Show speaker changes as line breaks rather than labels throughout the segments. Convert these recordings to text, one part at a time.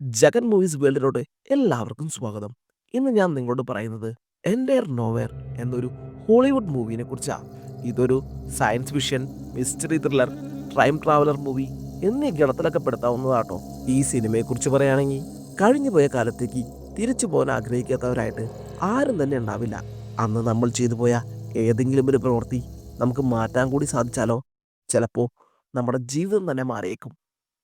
Jagan movies വേൾഡിലോട്ട് എല്ലാവർക്കും സ്വാഗതം. ഇന്ന് ഞാൻ നിങ്ങളോട് പറയുന്നത് എൻഡയർ നോവെയർ എന്നൊരു ഹോളിവുഡ് മൂവിനെ കുറിച്ചാണ്. ഇതൊരു science fiction mystery thriller crime traveller movie എന്നീ ഗണത്തിലൊക്കെ പെടുത്താവുന്നതാട്ടോ. ഈ സിനിമയെക്കുറിച്ച് പറയുകയാണെങ്കിൽ കഴിഞ്ഞു പോയ കാലത്തേക്ക് തിരിച്ചു പോകാൻ ആഗ്രഹിക്കാത്തവരായിട്ട് ആരും തന്നെ ഉണ്ടാവില്ല. അന്ന് നമ്മൾ ചെയ്തു പോയ ഏതെങ്കിലും ഒരു പ്രവൃത്തി നമുക്ക് മാറ്റാൻ കൂടി സാധിച്ചാലോ? ചിലപ്പോൾ നമ്മുടെ ജീവിതം തന്നെ മാറിയേക്കും.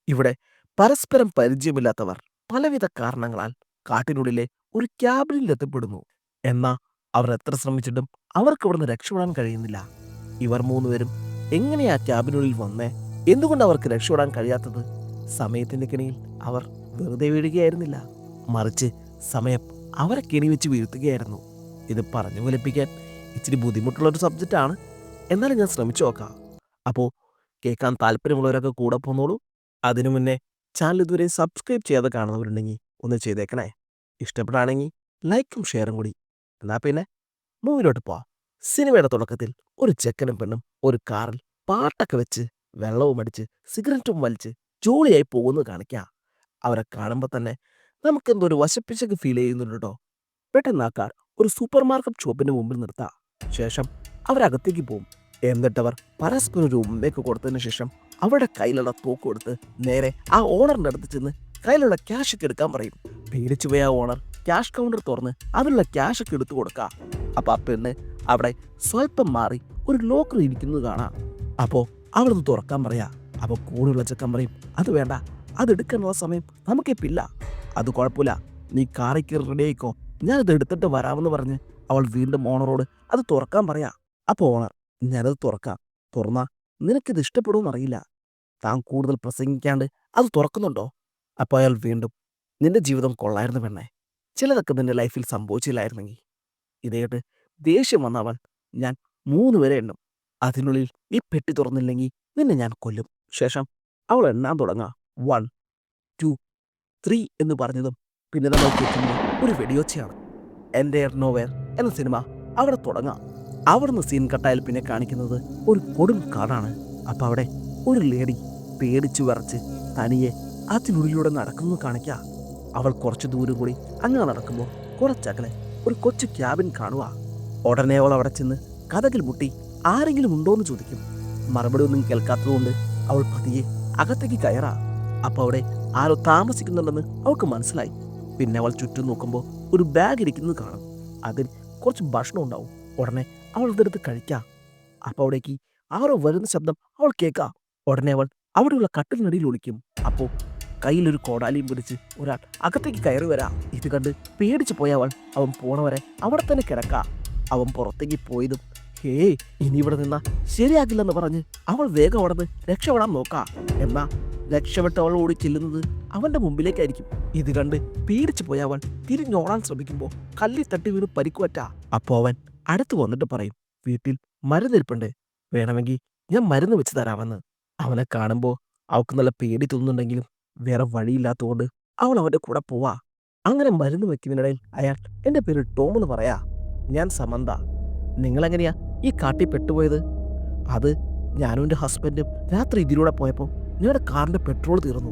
ഇവിടെ പരസ്പരം പരിചയമില്ലാത്തവർ പലവിധ കാരണങ്ങളാൽ കാട്ടിനുള്ളിലെ ഒരു ക്യാബിനിൽ എത്തിപ്പെടുന്നു. എന്നാൽ അവർ എത്ര ശ്രമിച്ചിട്ടും അവർക്ക് ഇവിടുന്ന് രക്ഷപ്പെടാൻ കഴിയുന്നില്ല. ഇവർ മൂന്നുപേരും എങ്ങനെയാ ക്യാബിനുള്ളിൽ വന്നേ? എന്തുകൊണ്ട് അവർക്ക് രക്ഷപ്പെടാൻ കഴിയാത്തത്? സമയത്തിന്റെ കെണിയിൽ അവർ വെറുതെ വീഴുകയായിരുന്നില്ല. മറിച്ച് സമയം അവരെ കെണി വെച്ച് വീഴ്ത്തുകയായിരുന്നു. ഇത് പറഞ്ഞു ഫലിപ്പിക്കാൻ ഇച്ചിരി ബുദ്ധിമുട്ടുള്ള ഒരു സബ്ജക്റ്റാണ്. എന്നാലും ഞാൻ ശ്രമിച്ചു നോക്കാം. അപ്പോൾ കേൾക്കാൻ താല്പര്യമുള്ളവരൊക്കെ കൂടെ പോന്നോളൂ. അതിനു മുന്നേ ചാനൽ ഇതുവരെ സബ്സ്ക്രൈബ് ചെയ്യാതെ കാണുന്നവരുണ്ടെങ്കിൽ ഒന്ന് ചെയ്തേക്കണേ. ഇഷ്ടപ്പെടാണെങ്കിൽ ലൈക്കും ഷെയറും കൂടി. എന്നാൽ പിന്നെ മൂവിലോട്ട് പോവാം. സിനിമയുടെ തുടക്കത്തിൽ ഒരു ചെക്കനും പെണ്ണും ഒരു കാറിൽ പാട്ടൊക്കെ വെച്ച് വെള്ളവും അടിച്ച് സിഗരറ്റും വലിച്ച് ജോളിയായി പോകുന്നത് കാണിക്കാം. അവരെ കാണുമ്പോൾ തന്നെ നമുക്കെന്തോ ഒരു വശപ്പിച്ചൊക്കെ ഫീൽ ചെയ്യുന്നുണ്ട്? കേട്ടോ പെട്ടെന്ന് ആ കാർ ഒരു സൂപ്പർ മാർക്കറ്റ് ഷോപ്പിന് മുമ്പിൽ നിർത്താം. ശേഷം അവരകത്തേക്ക് പോകും. എന്നിട്ടവർ പരസ്പരം ഒരു ഉമ്മയ്ക്ക് കൊടുത്തതിന് ശേഷം അവരുടെ കയ്യിലുള്ള തോക്ക് കൊടുത്ത് നേരെ ആ ഓണറിന്റെ അടുത്ത് ചെന്ന് കയ്യിലുള്ള ക്യാഷ് ഒക്കെ എടുക്കാൻ പറയും. പേടിച്ചു പോയ ഓണർ. ക്യാഷ് കൗണ്ടർ തുറന്ന് അതിലുള്ള ക്യാഷ് ഒക്കെ എടുത്തു കൊടുക്കുക അപ്പോൾ ആ പെണ്ണ് അവിടെ സ്വല്പം മാറി ഒരു ലോക്കർ ഇരിക്കുന്നത് കാണാം. അപ്പോൾ അവിടുന്ന് തുറക്കാൻ പറയാ. അപ്പോൾ കൂടെയുള്ള ചെക്കൻ പറയും അത് വേണ്ട. അത് എടുക്കാനുള്ള സമയം നമുക്കിപ്പില്ല അത് കുഴപ്പമില്ല. നീ കയറി റെഡി ആയിക്കോ. ഞാനത് എടുത്തിട്ട് വരാമെന്ന് പറഞ്ഞ് അവൾ വീണ്ടും ഓണറോട് അത് തുറക്കാൻ പറയാ. അപ്പോൾ ഓണർ ഞാനത് തുറക്കാം. തുറന്നാ നിനക്കിത് ഇഷ്ടപ്പെടുമെന്നറിയില്ല താൻ കൂടുതൽ പ്രസംഗിക്കാണ്ട് അത് തുറക്കുന്നുണ്ടോ? അപ്പോൾ അയാൾ വീണ്ടും നിന്റെ ജീവിതം കൊള്ളായിരുന്നു പെണ്ണേ. ചിലതൊക്കെ നിന്റെ ലൈഫിൽ സംഭവിച്ചില്ലായിരുന്നെങ്കിൽ ഇതേട്ട് ദേഷ്യം വന്നവൻ ഞാൻ മൂന്ന് വരെ എണ്ണും. അതിനുള്ളിൽ ഈ പെട്ടി തുറന്നില്ലെങ്കിൽ നിന്നെ ഞാൻ കൊല്ലും. ശേഷം അവൾ എണ്ണാൻ തുടങ്ങാം. വൺ ടു ത്രീ എന്ന് പറഞ്ഞതും പിന്നെ നമ്മൾ കേൾക്കുന്നത് ഒരു വെടിയൊച്ചയാണ്. എന്റെ നോവേർ എന്ന സിനിമ അവിടെ തുടങ്ങാം. അവിടുന്ന് സീൻ കട്ടായാൽ പിന്നെ കാണിക്കുന്നത് ഒരു കൊടും കാടാണ്. അപ്പം അവിടെ ഒരു ലേഡി പേടിച്ചു വരച്ച് തനിയെ അതിനുള്ളിലൂടെ നടക്കുന്നു കാണിക്ക. അവൾ കുറച്ച് ദൂരം കൂടി അങ്ങനെ നടക്കുമ്പോൾ കുറച്ചകലെ ഒരു കൊച്ചു ക്യാബിൻ കാണുക ഉടനെ അവൾ അവിടെ ചെന്ന് കഥകിൽ മുട്ടി ആരെങ്കിലും ഉണ്ടോയെന്ന് ചോദിക്കും. മറുപടി ഒന്നും കേൾക്കാത്തതുകൊണ്ട് അവൾ പതിയെ അകത്തേക്ക് കയറാ. അപ്പോൾ അവിടെ ആരോ താമസിക്കുന്നുണ്ടെന്ന് അവൾക്ക് മനസ്സിലായി. പിന്നെ അവൾ ചുറ്റും നോക്കുമ്പോൾ ഒരു ബാഗ് ഇരിക്കുന്നത് കാണും. അതിൽ കുറച്ച് ഭക്ഷണം ഉണ്ടാവും. ഉടനെ അവൾ ഇതെടുത്ത് കഴിക്കാം. അപ്പോൾ അവിടേക്ക് ആരോ വരുന്ന ശബ്ദം അവൾ കേൾക്കാം. ഉടനെ അവൾ അവിടെയുള്ള കട്ടിലിനടിയിൽ ഒളിക്കും. അപ്പോൾ കയ്യിലൊരു കോടാലിയും പിടിച്ച് ഒരാൾ അകത്തേക്ക് കയറി വരാം. ഇത് കണ്ട് പേടിച്ചു പോയ അവൾ അവൻ പോണവരെ അവിടെ തന്നെ കിടക്ക. അവൻ പുറത്തേക്ക് പോയതും ഹേ ഇനി ഇവിടെ നിന്നാ ശരിയാകില്ലെന്ന് പറഞ്ഞ് അവൾ വേഗം അവിടെ രക്ഷപ്പെടാൻ നോക്കാം. എന്നാ രക്ഷപ്പെട്ട് അവൾ ഓടി ചെല്ലുന്നത് അവന്റെ മുമ്പിലേക്കായിരിക്കും. ഇത് കണ്ട് പേടിച്ചു പോയ അവൻ തിരിഞ്ഞോടാൻ ശ്രമിക്കുമ്പോൾ കല്ലി തട്ടി വീണ് പരിക്കുവറ്റ. അപ്പോൾ അവൻ അടുത്ത് വന്നിട്ട് പറയും വീട്ടിൽ മരുന്നിരിപ്പുണ്ട് വേണമെങ്കിൽ ഞാൻ മരുന്ന് വെച്ച് തരാമെന്ന്. അവനെ കാണുമ്പോൾ അവൾക്ക് നല്ല പേടി തോന്നുന്നുണ്ടെങ്കിലും വേറെ വഴിയില്ലാത്തതുകൊണ്ട് അവൾ അവന്റെ കൂടെ പോവാ. അങ്ങനെ മരുന്ന് വെക്കുന്നതിനിടയിൽ അയാൾ എന്റെ പേര് ടോം എന്ന് പറയാ. ഞാൻ സമന്ത. നിങ്ങളെങ്ങനെയാ ഈ കാട്ടി പെട്ടുപോയത്? അത് ഞാനും എന്റെ ഹസ്ബൻഡും രാത്രി ഇതിലൂടെ പോയപ്പോൾ ഞങ്ങളുടെ കാറിന്റെ പെട്രോൾ തീർന്നു.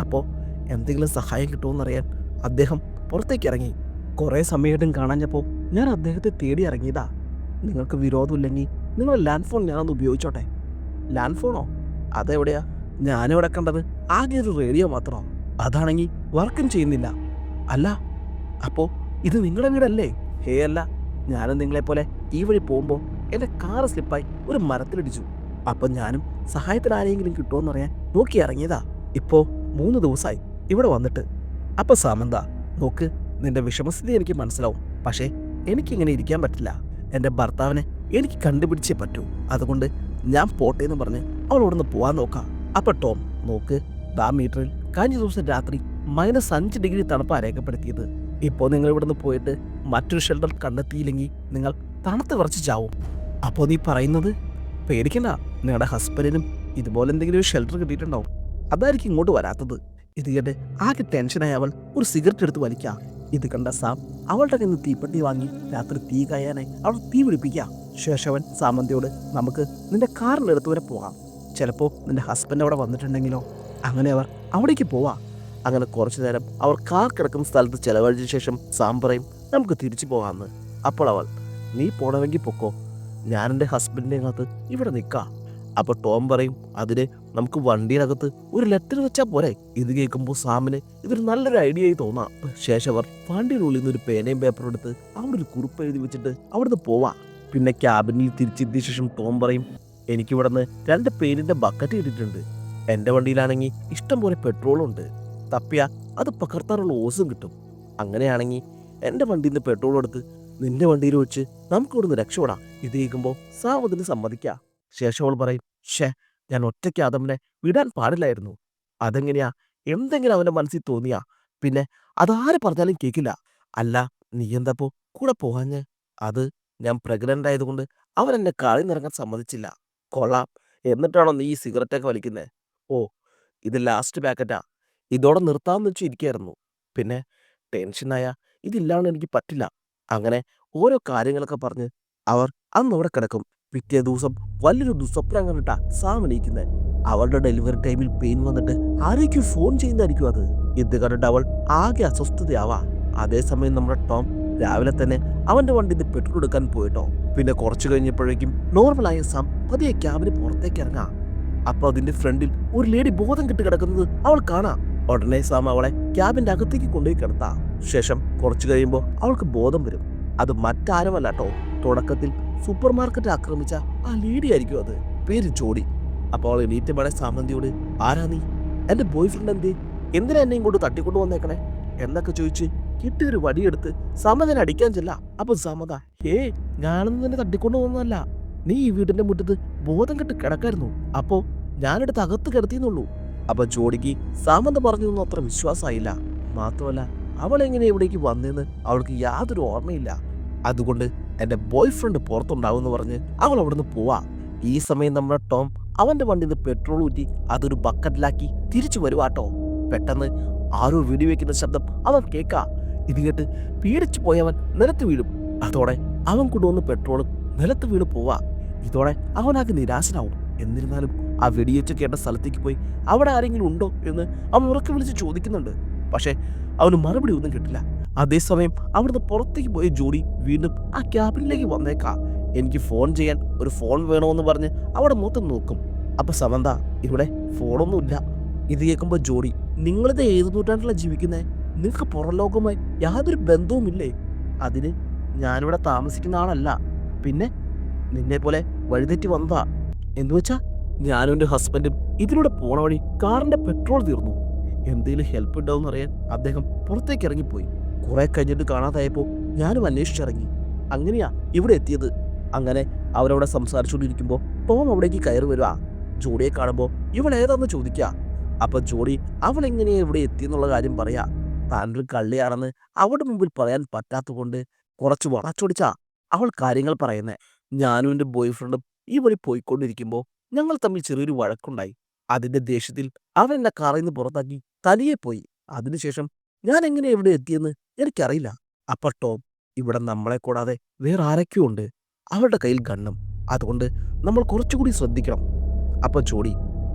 അപ്പോൾ എന്തെങ്കിലും സഹായം കിട്ടുമെന്നറിയാൻ അദ്ദേഹം പുറത്തേക്ക് ഇറങ്ങി കുറേ സമയമായിട്ടും കാണാഞ്ഞപ്പോൾ ഞാൻ അദ്ദേഹത്തെ തേടി ഇറങ്ങിയതാ. നിങ്ങൾക്ക് വിരോധമില്ലെങ്കിൽ നിങ്ങളുടെ ലാൻഡ് ഫോൺ ഞാനൊന്ന് ഉപയോഗിച്ചോട്ടെ. ലാൻഡ് ഫോണോ? അതെവിടെയാ? ഞാനിവിടെ കണ്ടത് ആകെ ഒരു റേഡിയോ മാത്രമാണ് അതാണെങ്കിൽ വർക്കും ചെയ്യുന്നില്ല. അല്ല അപ്പോൾ ഇത് നിങ്ങളുടെ വീടല്ലേ? ഹേ അല്ല ഞാനും നിങ്ങളെപ്പോലെ ഈ വഴി പോകുമ്പോൾ എന്റെ കാറ് സ്ലിപ്പായി ഒരു മരത്തിലിടിച്ചു. അപ്പം ഞാനും സഹായത്തിന് ആരെങ്കിലും കിട്ടുമെന്നറിയാൻ നോക്കി ഇറങ്ങിയതാ. ഇപ്പോൾ മൂന്ന് ദിവസമായി ഇവിടെ വന്നിട്ട്. അപ്പം സാമന്ത നോക്ക് നിന്റെ വിഷമസ്ഥിതി എനിക്ക് മനസ്സിലാവും. പക്ഷേ എനിക്കിങ്ങനെ ഇരിക്കാൻ പറ്റില്ല. എന്റെ ഭർത്താവിനെ എനിക്ക് കണ്ടുപിടിച്ചേ പറ്റൂ. അതുകൊണ്ട് ഞാൻ പോട്ടെ എന്ന് പറഞ്ഞ് അവൾ ഇവിടുന്ന് പോവാൻ നോക്കാം. അപ്പോൾ ടോം നോക്ക് ദാ മീറ്ററിൽ കഴിഞ്ഞ ദിവസം രാത്രി മൈനസ് അഞ്ച് ഡിഗ്രി തണുപ്പാണ് രേഖപ്പെടുത്തിയത്. ഇപ്പോൾ നിങ്ങൾ ഇവിടുന്ന് പോയിട്ട് മറ്റൊരു ഷെൽട്ടർ കണ്ടെത്തിയില്ലെങ്കിൽ നിങ്ങൾ തണുത്ത് കുറച്ച് ചാവും. അപ്പോൾ നീ പറയുന്നത്? പേടിക്കണ്ട. നിങ്ങളുടെ ഹസ്ബൻഡിനും ഇതുപോലെ എന്തെങ്കിലും ഒരു ഷെൽട്ടർ കിട്ടിയിട്ടുണ്ടാവും. അതായിരിക്കും ഇങ്ങോട്ട് വരാത്തത്. ഇത് കേട്ട് ആകെ ടെൻഷനായ അവൾ ഒരു സിഗരറ്റ് എടുത്ത് വലിക്കാം. ഇത് കണ്ട സാം അവളുടെ കയ്യിൽ നിന്ന് തീപ്പെട്ടി വാങ്ങി രാത്രി തീ കയ്യാനായി അവൾ തീ പിടിപ്പിക്കുക ശേഷവൻ സാമന്തിയോട് നമുക്ക് നിന്റെ കാറിന്റെ അടുത്ത് വരെ പോകാം. ചിലപ്പോൾ നിന്റെ ഹസ്ബൻഡ് അവിടെ വന്നിട്ടുണ്ടെങ്കിലോ? അങ്ങനെ അവർ അവിടേക്ക് പോവാ. അങ്ങനെ കുറച്ചു നേരം അവർ കാർ കിടക്കുന്ന സ്ഥലത്ത് ചിലവഴിച്ച ശേഷം സാം പറയും നമുക്ക് തിരിച്ചു പോകാമെന്ന് അപ്പോൾ അവൾ നീ പോണമെങ്കിൽ പൊക്കോ. ഞാൻ എന്റെ ഹസ്ബൻഡിന്റെ അകത്ത് ഇവിടെ നിൽക്കാം അപ്പോൾ ടോം പറയും അതിന് നമുക്ക് വണ്ടിയിനകത്ത് ഒരു ലെറ്റർ വെച്ചാൽ പോരെ? ഇത് കേൾക്കുമ്പോൾ സാമിന് ഇതൊരു നല്ലൊരു ഐഡിയ ആയി തോന്നാം. ശേഷം അവർ വണ്ടിയുടെ ഉള്ളിൽ നിന്ന് ഒരു പേനയും പേപ്പറും എടുത്ത് അവിടെ ഒരു കുറിപ്പ് എഴുതി വെച്ചിട്ട് അവിടുന്ന് പോവാം. പിന്നെ ക്യാബിനിൽ തിരിച്ചെത്തിയ ശേഷം ടോം പറയും എനിക്കിവിടുന്ന് രണ്ട് പേരിന്റെ ബക്കറ്റ് കിട്ടിയിട്ടുണ്ട്. എന്റെ വണ്ടിയിലാണെങ്കിൽ ഇഷ്ടംപോലെ പെട്രോളുണ്ട്. തപ്പിയ അത് പകർത്താനുള്ള ഓസും കിട്ടും. അങ്ങനെയാണെങ്കിൽ എന്റെ വണ്ടിയിൽ നിന്ന് പെട്രോൾ എടുത്ത് നിന്റെ വണ്ടിയിൽ വെച്ച് നമുക്കിവിടുന്ന് രക്ഷപ്പെടാം. ഇത് കേൾക്കുമ്പോൾ സാവതിന് അതിന് സമ്മതിക്കാം. ശേഷം അവൾ പറയും ഷേ ഞാൻ ഒറ്റയ്ക്ക് അതമ്മനെ വിടാൻ പാടില്ലായിരുന്നു. അതെങ്ങനെയാ? എന്തെങ്കിലും അവന്റെ മനസ്സിൽ തോന്നിയാ? പിന്നെ അതാര് പറഞ്ഞാലും കേൾക്കില്ല അല്ല നീ എന്താപ്പോ? കൂടെ പോകാഞ്ഞ് അത് ഞാൻ പ്രഗ്നന്റ് ആയതുകൊണ്ട് അവൻ എന്നെ കളി നിറങ്ങാൻ സമ്മതിച്ചില്ല. കൊള്ളാം. എന്നിട്ടാണോ നീ ഈ സിഗരറ്റൊക്കെ വലിക്കുന്നത് ഓ ഇത് ലാസ്റ്റ് പാക്കറ്റാ ഇതോടെ നിർത്താമെന്ന് വെച്ച് ഇരിക്കായിരുന്നു. പിന്നെ ടെൻഷനായ ഇതില്ലാണ്ട് എനിക്ക് പറ്റില്ല. അങ്ങനെ ഓരോ കാര്യങ്ങളൊക്കെ പറഞ്ഞ് അവർ അന്ന് അവിടെ കിടക്കും. പിറ്റേ ദിവസം വലിയൊരു ദുസ്വപ്നം കണ്ടിട്ടാ സാം അവളുടെ ഡെലിവറി ടൈമിൽ പെയിൻ വന്നിട്ട് ആരേക്കും ഫോൺ ചെയ്യുന്നതായിരിക്കും അത്. ഇത് കണ്ടിട്ട് അവൾ ആകെ അസ്വസ്ഥതയാവാ. അതേസമയം നമ്മുടെ ടോം രാവിലെ തന്നെ അവന്റെ വണ്ടിയിൽ പെട്രോൾ എടുക്കാൻ പോയിട്ടോ. പിന്നെ കുറച്ച് കഴിഞ്ഞപ്പോഴേക്കും നോർമലായ സാം പതിയെ ക്യാബിന് പുറത്തേക്ക് ഇറങ്ങാം. അപ്പൊ അതിന്റെ ഫ്രണ്ടിൽ ഒരു ലേഡി ബോധം കെട്ട് കിടക്കുന്നത് അവൾ കാണാം. ഉടനെ സാം അവളെ ക്യാബിന്റെ അകത്തേക്ക് കൊണ്ടുപോയി കിടത്താം. ശേഷം കുറച്ചു കഴിയുമ്പോൾ അവൾക്ക് ബോധം വരും. അത് മറ്റാരുമല്ല കേട്ടോ തുടക്കത്തിൽ സൂപ്പർ മാർക്കറ്റ് ആക്രമിച്ച ആ ലേഡി ആയിരിക്കും അത്. പേര് ജോഡി. അപ്പോൾ അവൾ എണീറ്റപാടെ സാമന്തിയോട് ആരാ നീ? എന്റെ ബോയ് ഫ്രണ്ട് എന്തേ? എന്തിനാ എന്നെ ഇങ്ങോട്ട് തട്ടിക്കൊണ്ടു വന്നേക്കണേ എന്നൊക്കെ ചോദിച്ച് കിട്ടിയൊരു വടിയെടുത്ത് സമതനെ അടിക്കാൻ ചെല്ല. അപ്പൊ സമത ഹേ ഞാനൊന്നും തന്നെ തട്ടിക്കൊണ്ടു പോകുന്നതല്ല. നീ ഈ വീടിന്റെ മുറ്റത്ത് ബോധം കെട്ട് കിടക്കായിരുന്നു. അപ്പോ ഞാനെടുത്ത് അകത്ത് കിടത്തിയെന്നുള്ളൂ. അപ്പൊ ജോഡിക്ക് സാമന്ത പറഞ്ഞതൊന്നും അത്ര വിശ്വാസമായില്ല മാത്രമല്ല അവൾ എങ്ങനെ ഇവിടേക്ക് വന്നെന്ന് അവൾക്ക് യാതൊരു ഓർമ്മയില്ല. അതുകൊണ്ട് എന്റെ ബോയ് ഫ്രണ്ട് പുറത്തുണ്ടാവുമെന്ന് പറഞ്ഞ് അവൾ അവിടുന്ന് പോവാ. ഈ സമയം നമ്മുടെ ടോം അവന്റെ വണ്ടിയിൽ നിന്ന് പെട്രോൾ ഊറ്റി അതൊരു ബക്കറ്റിലാക്കി തിരിച്ചു വരുവാട്ടോ പെട്ടെന്ന് ആരോ വെടിവെക്കുന്ന ശബ്ദം അവൻ കേൾക്കാ ഇത് കേട്ട് പേടിച്ചു പോയവൻ നിലത്ത് വീഴും. അതോടെ അവൻ കൊണ്ടുവന്ന് പെട്രോളും നിലത്ത് വീണ് പോവാ. ഇതോടെ അവനാകെ നിരാശനാവും. എന്നിരുന്നാലും ആ വെടിയേറ്റ് കേട്ട സ്ഥലത്തേക്ക് പോയി അവിടെ ആരെങ്കിലും ഉണ്ടോ എന്ന് അവൻ ഉറക്കെ വിളിച്ച് ചോദിക്കുന്നുണ്ട്. പക്ഷേ അവന് മറുപടി ഒന്നും കിട്ടില്ല. അതേസമയം അവിടുന്ന് പുറത്തേക്ക് പോയ ജോഡി വീണ്ടും ആ ക്യാബിനിലേക്ക് വന്നേക്കാം. എനിക്ക് ഫോൺ ചെയ്യാൻ ഒരു ഫോൺ വേണമെന്ന് പറഞ്ഞ് അവിടെ മൊത്തം നോക്കും. അപ്പൊ സമന്ത ഇവിടെ ഫോണൊന്നുമില്ല. ഇത് കേൾക്കുമ്പോൾ ജോഡി നിങ്ങളിത് ഏത് നൂറ്റാണ്ടിലാണ് ജീവിക്കുന്നത് നിങ്ങൾക്ക് പുറം ലോകവുമായി യാതൊരു ബന്ധവുമില്ലേ? അതിന് ഞാനിവിടെ താമസിക്കുന്ന ആളല്ല. പിന്നെ നിന്നെ പോലെ വഴിതെറ്റി വന്നതാ. എന്ന് വെച്ചാ ഞാനും എന്റെ ഹസ്ബൻഡും ഇതിലൂടെ പോണ വഴി കാറിന്റെ പെട്രോൾ തീർന്നു. എന്തെങ്കിലും ഹെൽപ്പ് ഉണ്ടാവും അറിയാൻ അദ്ദേഹം പുറത്തേക്ക് ഇറങ്ങിപ്പോയി. കുറെ കഴിഞ്ഞിട്ട് കാണാതായപ്പോൾ ഞാനും അന്വേഷിച്ചിറങ്ങി. അങ്ങനെയാ ഇവിടെ എത്തിയത്. അങ്ങനെ അവരവിടെ സംസാരിച്ചുകൊണ്ടിരിക്കുമ്പോൾ ടോം അവിടേക്ക് കയറി വരുക ജോഡിയെ കാണുമ്പോൾ ഇവൾ ഏതാന്ന് ചോദിക്കുക അപ്പം ജോഡി അവൾ എങ്ങനെയാ ഇവിടെ എത്തിയെന്നുള്ള കാര്യം പറയാ. താനൊരു കള്ളിയാണെന്ന് അവളുടെ മുമ്പിൽ പറയാൻ പറ്റാത്തതുകൊണ്ട് കുറച്ച് വളച്ചൊടിച്ചാ അവൾ കാര്യങ്ങൾ പറയുന്നേ. ഞാനും എന്റെ ബോയ് ഫ്രണ്ടും ഈ വഴി പോയിക്കൊണ്ടിരിക്കുമ്പോൾ ഞങ്ങൾ തമ്മിൽ ചെറിയൊരു വഴക്കുണ്ടായി. അതിന്റെ ദേഷ്യത്തിൽ അവൻ എന്നെ കാറിൽ നിന്ന് പുറത്താക്കി തനിയെ പോയി. അതിനുശേഷം ഞാൻ എങ്ങനെ ഇവിടെ എത്തിയെന്ന് എനിക്കറിയില്ല. അപ്പൊ ടോം ഇവിടെ നമ്മളെ കൂടാതെ വേറെ ആരൊക്കെയോ ഉണ്ട്. അവളുടെ കയ്യിൽ ഗണ്ണും. അതുകൊണ്ട് നമ്മൾ കുറച്ചുകൂടി ശ്രദ്ധിക്കണം. അപ്പൊ ജോഡി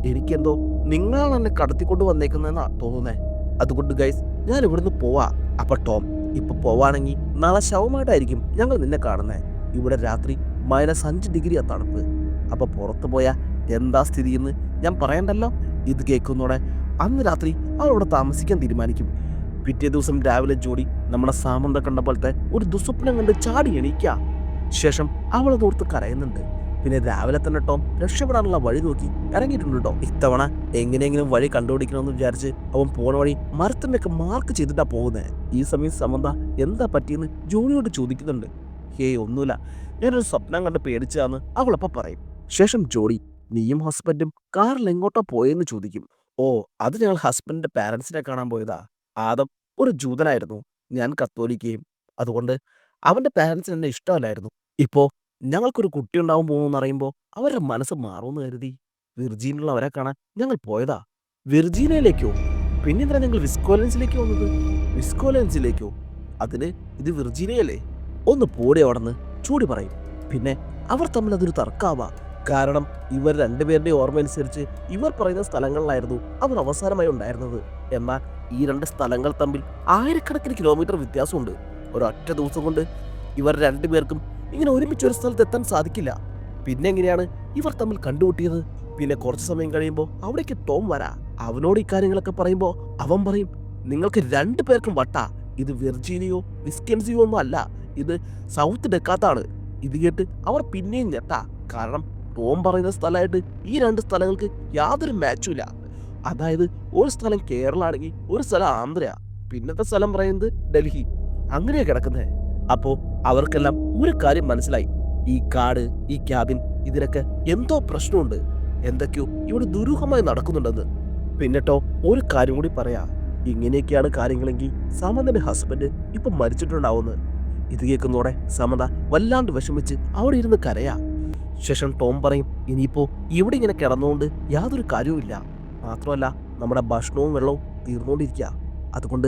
എനിക്കെന്തോ നിങ്ങളാണ് എന്നെ കടത്തിക്കൊണ്ട് വന്നേക്കുന്നതെന്നാ തോന്നുന്നേ. അതുകൊണ്ട് ഗൈസ് ഞാൻ ഇവിടുന്ന് പോവാ. അപ്പൊ ടോം ഇപ്പൊ പോവാണെങ്കിൽ നാളെ ശവമായിട്ടായിരിക്കും ഞങ്ങൾ നിന്നെ കാണുന്നേ. ഇവിടെ രാത്രി മൈനസ് അഞ്ച് ഡിഗ്രി തണുപ്പ്. അപ്പൊ പുറത്തു പോയാ എന്താ സ്ഥിതി എന്ന് ഞാൻ പറയണ്ടല്ലോ? ഇത് കേൾക്കുന്നോടെ അന്ന് രാത്രി അവൾ അവിടെ താമസിക്കാൻ തീരുമാനിക്കും. പിറ്റേ ദിവസം രാവിലെ ജോഡി നമ്മുടെ സാമന്ത കണ്ട പോലത്തെ ഒരു ദുസ്വപ്നം കണ്ട് ചാടി എണീക്ക. ശേഷം അവളെ ദൂർത്ത് കരയുന്നുണ്ട്. പിന്നെ രാവിലെ തന്നെ ടോം രക്ഷപ്പെടാനുള്ള വഴി നോക്കി ഇറങ്ങിയിട്ടുണ്ട് കേട്ടോ ഇത്തവണ എങ്ങനെയെങ്കിലും വഴി കണ്ടുപിടിക്കണമെന്ന് വിചാരിച്ച് അവൻ പോണ വഴി മരത്തിന്റെയൊക്കെ മാർക്ക് ചെയ്തിട്ടാ പോകുന്നത് ഈ സമയം സമന്ത എന്താ പറ്റിയെന്ന് ജോണിയോട് ചോദിക്കുന്നുണ്ട്. ഹേയ് ഒന്നുമില്ല. ഞാനൊരു സ്വപ്നം കണ്ട് പേടിച്ചതാന്ന് അവളപ്പം പറയും. ശേഷം ജോണി നീയും ഹസ്ബൻഡും കാറിൽ എങ്ങോട്ടോ പോയെന്ന് ചോദിക്കും. ഓ അത് ഞങ്ങൾ ഹസ്ബൻഡിന്റെ പാരൻസിനെ കാണാൻ പോയതാ. ആദം ഒരു ജൂതനായിരുന്നു. ഞാൻ കത്തോലിക്കുകയും അതുകൊണ്ട് അവന്റെ പാരൻസിന് എന്നെ ഇഷ്ടമല്ലായിരുന്നു. ഇപ്പോ ഞങ്ങൾക്കൊരു കുട്ടി ഉണ്ടാവും പോകുമെന്ന് അറിയുമ്പോൾ അവരുടെ മനസ്സ് മാറുമെന്ന് കരുതി വിർജീനിലുള്ളവരെ കാണാൻ ഞങ്ങൾ പോയതാ. വിർജീനയിലേക്കോ പിന്നെന്താ ഞങ്ങൾ വിസ്കോലൻസിലേക്ക് വന്നത്? വിസ്കോലൻസിലേക്കോ? അതിന് ഇത് വിർജീനയല്ലേ ഒന്ന് പോടി അവിടുന്ന് ചൂടി പറയും. പിന്നെ അവർ തമ്മിൽ അതൊരു തർക്കാവാ കാരണം ഇവർ രണ്ടുപേരുടെ ഓർമ്മ അനുസരിച്ച് ഇവർ പറയുന്ന സ്ഥലങ്ങളിലായിരുന്നു അവർ അവസാനമായി ഉണ്ടായിരുന്നത്. എന്നാൽ ഈ രണ്ട് സ്ഥലങ്ങൾ തമ്മിൽ ആയിരക്കണക്കിന് കിലോമീറ്റർ വ്യത്യാസമുണ്ട്. ഒരൊറ്റ ദിവസം കൊണ്ട് ഇവർ രണ്ടുപേർക്കും ഇങ്ങനെ ഒരുമിച്ച് ഒരു സ്ഥലത്ത് എത്താൻ സാധിക്കില്ല. പിന്നെ എങ്ങനെയാണ് ഇവർ തമ്മിൽ കണ്ടുമുട്ടിയത്? പിന്നെ കുറച്ച് സമയം കഴിയുമ്പോൾ അവിടേക്ക് ടോം വരാ. അവനോട് ഈ കാര്യങ്ങളൊക്കെ പറയുമ്പോൾ അവൻ പറയും നിങ്ങൾക്ക് രണ്ടു പേർക്കും വട്ട. ഇത് വെർജീനിയോ വിസ്കൻസിയോ ഒന്നും അല്ല. ഇത് സൗത്ത് ഡെക്കാത്താണ്. ഇത് കേട്ട് അവർ പിന്നെയും ഞെട്ടാ. കാരണം ടോം പറയുന്ന സ്ഥലമായിട്ട് ഈ രണ്ട് സ്ഥലങ്ങൾക്ക് യാതൊരു മാച്ചും ഇല്ല. അതായത് ഒരു സ്ഥലം കേരള ആണെങ്കിൽ ഒരു സ്ഥലം ആന്ധ്ര പിന്നത്തെ സ്ഥലം പറയുന്നത് ഡൽഹി. അങ്ങനെയാണ് കിടക്കുന്നത് അപ്പോ അവർക്കെല്ലാം ഒരു കാര്യം മനസ്സിലായി. ഈ കാട് ഈ ക്യാബിൻ ഇതിനൊക്കെ എന്തോ പ്രശ്നമുണ്ട്. എന്തൊക്കെയോ ഇവിടെ ദുരൂഹമായി നടക്കുന്നുണ്ടെന്ന്. പിന്നെട്ടോ ഒരു കാര്യം കൂടി പറയാ. ഇങ്ങനെയൊക്കെയാണ് കാര്യങ്ങളെങ്കിൽ സമന്തന്റെ ഹസ്ബൻഡ് ഇപ്പൊ മരിച്ചിട്ടുണ്ടാവുന്നത് ഇത് കേൾക്കുന്നതോടെ സമന്ത വല്ലാണ്ട് വിഷമിച്ച് അവിടെ ഇരുന്ന് കരയാ. ശേഷം ടോം പറയും ഇനിയിപ്പോ ഇവിടെ ഇങ്ങനെ കിടന്നുകൊണ്ട് യാതൊരു കാര്യവുമില്ല മാത്രമല്ല നമ്മുടെ ഭക്ഷണവും വെള്ളവും തീർന്നുകൊണ്ടിരിക്കുക അതുകൊണ്ട്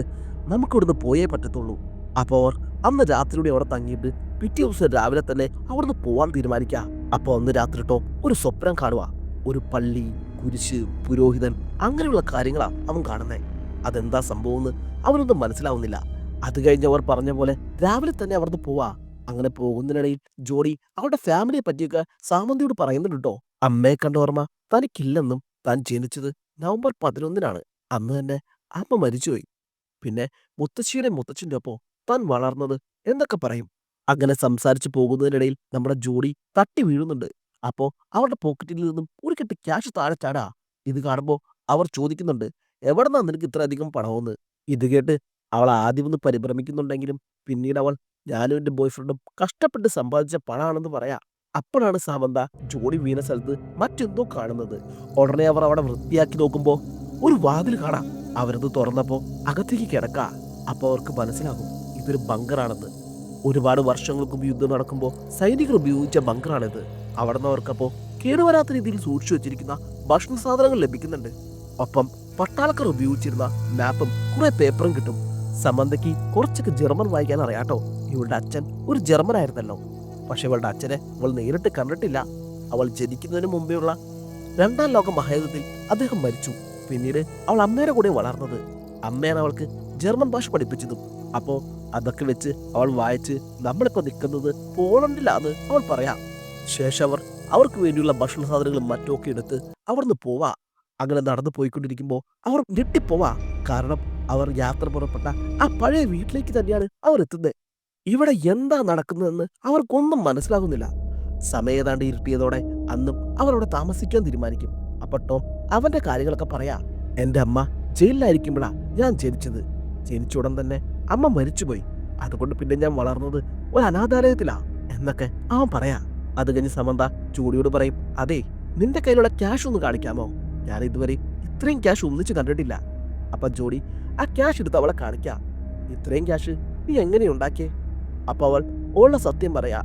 നമുക്കിവിടുന്ന് പോയേ പറ്റത്തുള്ളൂ. അപ്പോൾ അവർ അന്ന് രാത്രിയുടെ അവിടെ തങ്ങിയിട്ട് പിറ്റേ ദിവസം രാവിലെ തന്നെ അവിടുന്ന് പോവാൻ തീരുമാനിക്കുക അപ്പോൾ അന്ന് രാത്രി കേട്ടോ ഒരു സ്വപ്നം കാണുക ഒരു പള്ളി കുരിശ് പുരോഹിതൻ അങ്ങനെയുള്ള കാര്യങ്ങളാണ് അവൻ കാണുന്നത് അതെന്താ സംഭവം എന്ന് അവനൊന്നും മനസ്സിലാവുന്നില്ല. അത് കഴിഞ്ഞ് അവർ പറഞ്ഞ പോലെ രാവിലെ തന്നെ അവിടുന്ന് പോവാ. അങ്ങനെ പോകുന്നതിനിടയിൽ ജോഡി അവരുടെ ഫാമിലിയെ പറ്റിയൊക്കെ സാമന്തിയോട് പറയുന്നുണ്ട് അമ്മയെ കണ്ട ഓർമ്മ തനിക്കില്ലെന്നും താൻ ജനിച്ചത് നവംബർ പതിനൊന്നിനാണ്. അന്ന് തന്നെ അമ്മ മരിച്ചുപോയി. പിന്നെ മുത്തശ്ശിയുടെ മുത്തച്ഛന്റെ ഒപ്പം താൻ വളർന്നത് എന്നൊക്കെ പറയും. അങ്ങനെ സംസാരിച്ചു പോകുന്നതിനിടയിൽ നമ്മുടെ ജോഡി തട്ടി വീഴുന്നുണ്ട്. അപ്പോ അവരുടെ പോക്കറ്റിൽ നിന്നും ഒരു കെട്ട് ക്യാഷ് താഴെ ചാടാ. ഇത് കാണുമ്പോൾ അവർ ചോദിക്കുന്നുണ്ട് എവിടെന്നാ നിനക്ക് ഇത്രയധികം പണമെന്ന് ഇത് കേട്ട് അവൾ ആദ്യം ഒന്ന് പരിഭ്രമിക്കുന്നുണ്ടെങ്കിലും പിന്നീട് അവൾ ഞാനും എന്റെ ബോയ്ഫ്രണ്ടും കഷ്ടപ്പെട്ട് സമ്പാദിച്ച പണമാണെന്ന് പറയാ. അപ്പോഴാണ് സാമന്ത ജോഡി വീണ സ്ഥലത്ത് മറ്റെന്തോ കാണുന്നത്. ഉടനെ അവർ അവിടെ വൃത്തിയാക്കി നോക്കുമ്പോൾ ഒരു വാതിൽ കാണാം. അവരത് തുറന്നപ്പോൾ അകത്തേക്ക് കിടക്ക. അപ്പോൾ അവർക്ക് മനസ്സിലാകും ഇതൊരു ബങ്കറാണെന്ന്. ഒരുപാട് വർഷങ്ങൾക്ക് യുദ്ധം നടക്കുമ്പോൾ സൈനികർ ഉപയോഗിച്ച ബങ്കറാണിത്. അവിടെ നിന്ന് അവർക്കപ്പോൾ കേടുവരാത്ത രീതിയിൽ സൂക്ഷിച്ചു വെച്ചിരിക്കുന്ന ഭക്ഷണ സാധനങ്ങൾ ലഭിക്കുന്നുണ്ട്. ഒപ്പം പട്ടാളക്കാർ ഉപയോഗിച്ചിരുന്ന മാപ്പും കുറെ പേപ്പറും കിട്ടും. സമന്തയ്ക്ക് കുറച്ചൊക്കെ ജർമ്മൻ വായിക്കാൻ അറിയാട്ടോ ഇവളുടെ അച്ഛൻ ഒരു ജർമ്മൻ ആയിരുന്നല്ലോ പക്ഷെ ഇവളുടെ അച്ഛനെ അവൾ നേരിട്ട് കണ്ടിട്ടില്ല. അവൾ ജനിക്കുന്നതിന് മുമ്പേയുള്ള രണ്ടാം ലോക മഹായുദ്ധത്തിൽ അദ്ദേഹം മരിച്ചു. പിന്നീട് അവൾ അമ്മയുടെ കൂടെ വളർന്നത്. അമ്മയാണ് അവൾക്ക് ജർമ്മൻ ഭാഷ പഠിപ്പിച്ചതും. അപ്പോ അതൊക്കെ വെച്ച് അവൾ വായിച്ച് നമ്മളിപ്പോ നിൽക്കുന്നത് പോളണ്ടിലാന്ന് അവൾ പറയാം. ശേഷം അവർ അവർക്ക് വേണ്ടിയുള്ള ഭക്ഷണ സാധനങ്ങളും മറ്റുമൊക്കെ എടുത്ത് അവിടുന്ന് പോവാ. അങ്ങനെ നടന്നു പോയിക്കൊണ്ടിരിക്കുമ്പോൾ അവർ ഞെട്ടിപ്പോവാ. കാരണം അവർ യാത്ര പുറപ്പെട്ട ആ പഴയ വീട്ടിലേക്ക് തന്നെയാണ് അവർ എത്തുന്നത് ഇവിടെ എന്താ നടക്കുന്നതെന്ന് അവർക്കൊന്നും മനസ്സിലാകുന്നില്ല. സമയതാണ്ട് ഇരുട്ടിയതോടെ അന്നും അവർ അവിടെ താമസിക്കാൻ തീരുമാനിക്കും. അപ്പോൾ ടോം അവന്റെ കാര്യങ്ങളൊക്കെ പറയാ. എന്റെ അമ്മ ജയിലിലായിരിക്കുമ്പോഴാ ഞാൻ ജനിച്ചത്. ജനിച്ച ഉടൻ തന്നെ അമ്മ മരിച്ചുപോയി. അതുകൊണ്ട് പിന്നെ ഞാൻ വളർന്നത് ഒരു അനാഥാലയത്തിലാ എന്നൊക്കെ അവൻ പറയാ. അത് കഴിഞ്ഞ് സമന്ത ചൂടിയോട് പറയും അതെ നിന്റെ കയ്യിലുള്ള ക്യാഷ് ഒന്ന് കാണിക്കാമോ? ഞാൻ ഇതുവരെ ഇത്രയും ക്യാഷ് ഒന്നിച്ച് കണ്ടിട്ടില്ല. അപ്പൊ ജോഡി ആ ക്യാഷ് എടുത്ത് അവളെ കാണിക്കാം. ഇത്രയും ക്യാഷ് നീ എങ്ങനെ ഉണ്ടാക്കിയേ? അപ്പൊ അവൾ ഉള്ള സത്യം പറയാ.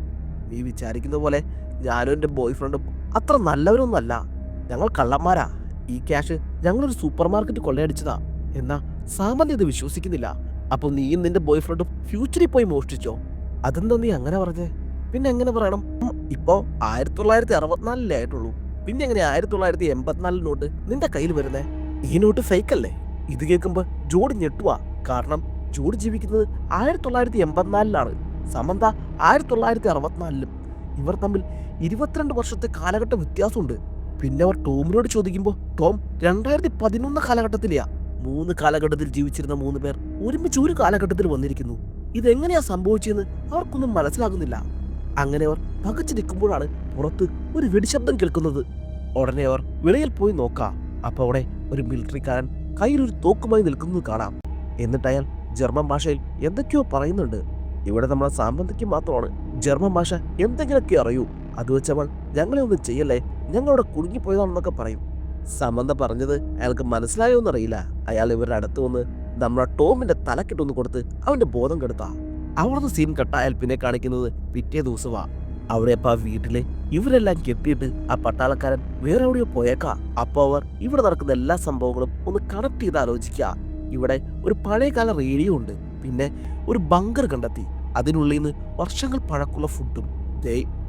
നീ വിചാരിക്കുന്ന പോലെ ഞാനും എന്റെ ബോയ് ഫ്രണ്ടും അത്ര നല്ലവരൊന്നല്ല ഞങ്ങൾ കള്ളന്മാരാ. ഈ ക്യാഷ് ഞങ്ങളൊരു സൂപ്പർ മാർക്കറ്റ് കൊള്ളയടിച്ചതാ. എന്നാ സാമാന്യ വിശ്വസിക്കുന്നില്ല. അപ്പൊ നീയും നിന്റെ ബോയ് ഫ്രണ്ടും ഫ്യൂച്ചറിൽ പോയി മോഷ്ടിച്ചോ? അതെന്താ നീ അങ്ങനെ പറഞ്ഞേ? പിന്നെ എങ്ങനെ പറയണം? ഉം, ഇപ്പോ ആയിരത്തി തൊള്ളായിരത്തി അറുപത്തിനാലിലേ ആയിട്ടുള്ളൂ. പിന്നെ എങ്ങനെ ആയിരത്തി തൊള്ളായിരത്തി എൺപത്തിനാലിൽ നോട്ട് നിന്റെ കയ്യിൽ വരുന്നേ? ഈ നോട്ട് ഫേക്കല്ലേ ഇത് കേൾക്കുമ്പോ ജോഡി ഞെട്ടുവാ. കാരണം ജോഡി ജീവിക്കുന്നത് ആയിരത്തി തൊള്ളായിരത്തി എൺപത്തിനാലിലാണ്. സമന്ത ആയിരത്തി തൊള്ളായിരത്തി അറുപത്തിനാലിലും. ഇവർ തമ്മിൽ ഇരുപത്തിരണ്ട് വർഷത്തെ കാലഘട്ട വ്യത്യാസമുണ്ട്. പിന്നെ അവർ ടോമിനോട് ചോദിക്കുമ്പോൾ ടോം രണ്ടായിരത്തി പതിനൊന്ന് കാലഘട്ടത്തിലെയാ. മൂന്ന് കാലഘട്ടത്തിൽ ജീവിച്ചിരുന്ന മൂന്ന് പേർ. ഒരുമിച്ച് ഒരു കാലഘട്ടത്തിൽ വന്നിരിക്കുന്നു. ഇതെങ്ങനെയാ സംഭവിച്ചതെന്ന് അവർക്കൊന്നും മനസ്സിലാകുന്നില്ല. അങ്ങനെ അവർ പകച്ചു നിൽക്കുമ്പോഴാണ് പുറത്ത് ഒരു വെടിശബ്ദം കേൾക്കുന്നത്. ഉടനെ അവർ വെളിയിൽ പോയി നോക്കാം. അപ്പോൾ അവിടെ ഒരു മിലിറ്ററിക്കാരൻ കയ്യിൽ ഒരു തോക്കുമായി നിൽക്കുന്നത് കാണാം. എന്നിട്ട് അയാൾ ജർമ്മൻ ഭാഷയിൽ എന്തൊക്കെയോ പറയുന്നുണ്ട്. ഇവിടെ നമ്മളെ സാമ്പത്തിക്ക് മാത്രമാണ്. ജർമ്മൻ ഭാഷ എന്തെങ്കിലുമൊക്കെ അറിയൂ. അത് വെച്ചവൾ ഞങ്ങളെ ഒന്നും ചെയ്യല്ലേ? ഞങ്ങളവിടെ കുടുങ്ങിപ്പോയതാണെന്നൊക്കെ പറയും. സമന്ത പറഞ്ഞത് അയാൾക്ക് മനസ്സിലായോ എന്നറിയില്ല. അയാൾ ഇവരുടെ അടുത്ത് വന്ന് നമ്മുടെ ടോമിന്റെ തലക്കെട്ടൊന്ന് കൊടുത്ത് അവന്റെ ബോധം കെടുത്താ. അവിടുന്ന് സീൻ കട്ടായാൽ പിന്നെ കാണിക്കുന്നത് പിറ്റേ ദിവസമാ അവിടെ അപ്പൊ ആ വീട്ടിൽ ഇവരെല്ലാം കെട്ടിയിട്ട് ആ പട്ടാളക്കാരൻ വേറെ എവിടെയോ പോയേക്കാ. അപ്പൊ അവർ ഇവിടെ നടക്കുന്ന എല്ലാ സംഭവങ്ങളും ഒന്ന് കണക്ട് ചെയ്ത് ആലോചിക്കുക ഇവിടെ ഒരു പഴയകാല റേഡിയോ ഉണ്ട്. പിന്നെ ഒരു ബങ്കർ കണ്ടെത്തി. അതിനുള്ളിൽ നിന്ന് വർഷങ്ങൾ പഴക്കുള്ള ഫുഡും.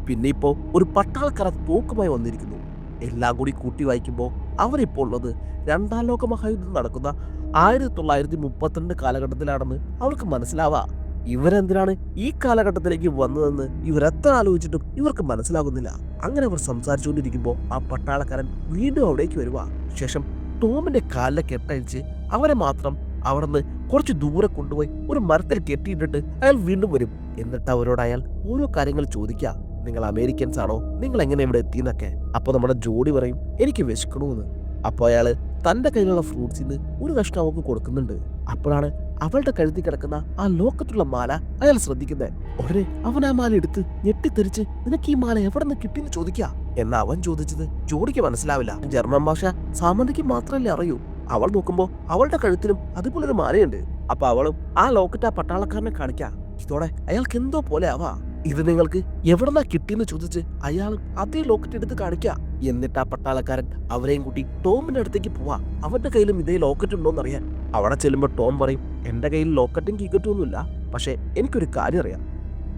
പിന്നെ ഇപ്പോ ഒരു പട്ടാളക്കാരൻ തോക്കുമായി വന്നിരിക്കുന്നു. എല്ലാം കൂടി കൂട്ടി വായിക്കുമ്പോൾ അവരിപ്പോൾ ഉള്ളത് രണ്ടാം ലോക മഹായുദ്ധം നടക്കുന്ന ആയിരത്തി തൊള്ളായിരത്തി മുപ്പത്തിരണ്ട് കാലഘട്ടത്തിലാണെന്ന് അവർക്ക് മനസ്സിലാവാ. ഇവരെന്തിനാണ് ഈ കാലഘട്ടത്തിലേക്ക് വന്നതെന്ന് ഇവരെത്ര ആലോചിച്ചിട്ടും ഇവർക്ക് മനസ്സിലാകുന്നില്ല. അങ്ങനെ അവർ സംസാരിച്ചുകൊണ്ടിരിക്കുമ്പോൾ ആ പട്ടാളക്കാരൻ വീണ്ടും അവിടേക്ക് വരുക ശേഷം ടോമിന്റെ കാലിലെ കെട്ടഴിച്ച് അവരെ മാത്രം അവിടുന്ന് കുറച്ച് ദൂരെ കൊണ്ടുപോയി ഒരു മരത്തിൽ കെട്ടിയിട്ടിട്ട് അയാൾ വീണ്ടും വരും. എന്നിട്ട് അവരോട് അയാൾ ഓരോ കാര്യങ്ങൾ ചോദിക്കുക നിങ്ങൾ അമേരിക്കൻസ് ആണോ? നിങ്ങൾ എങ്ങനെ ഇവിടെ എത്തിയെന്നൊക്കെ. അപ്പോൾ നമ്മുടെ ജോഡി പറയും എനിക്ക് വിശക്കണമെന്ന് അപ്പോൾ അയാൾ തന്റെ കയ്യിലുള്ള ഫ്രൂട്ട്സിൽ നിന്ന് ഒരു കഷ്ണം അവൾക്ക് കൊടുക്കുന്നുണ്ട്. അപ്പോഴാണ് അവളുടെ കഴുത്തിൽ കിടക്കുന്ന ആ ലോക്കത്തുള്ള മാല അയാൾ ശ്രദ്ധിക്കുന്നത് ഉടനെ അവൻ ആ മാല എടുത്ത് ഞെട്ടിത്തെറിച്ച് നിനക്ക് ഈ മാല എവിടെ നിന്ന് കിട്ടിയെന്ന് ചോദിക്കുക എന്നാ അവൻ ചോദിച്ചത് ജോഡിക്ക് മനസ്സിലാവില്ല. ജർമ്മൻ ഭാഷ സാമന്തിക്ക് മാത്രമല്ലേ അറിയൂ. അവൾ നോക്കുമ്പോൾ അവളുടെ കഴുത്തിലും അതുപോലൊരു മാലയുണ്ട്. അപ്പൊ അവളും ആ ലോക്കറ്റ് ആ പട്ടാളക്കാരനെ കാണിക്കാം. ഇതോടെ അയാൾക്ക് എന്തോ പോലെ ആവാ. ഇത് നിങ്ങൾക്ക് എവിടെന്നാ കിട്ടിയെന്ന് ചോദിച്ച് അയാൾ അതേ ലോക്കറ്റ് എടുത്ത് കാണിക്കാം. എന്നിട്ട് ആ പട്ടാളക്കാരൻ അവരെയും കൂട്ടി ടോമിന്റെ അടുത്തേക്ക് പോവാ. അവന്റെ കയ്യിലും ഇതേ ലോക്കറ്റ് ഉണ്ടോന്ന് അറിയാൻ. അവിടെ ചെല്ലുമ്പോൾ ടോം പറയും എന്റെ കയ്യിൽ ലോക്കറ്റും കീക്കറ്റും ഒന്നുമില്ല. പക്ഷേ എനിക്കൊരു കാര്യം അറിയാം.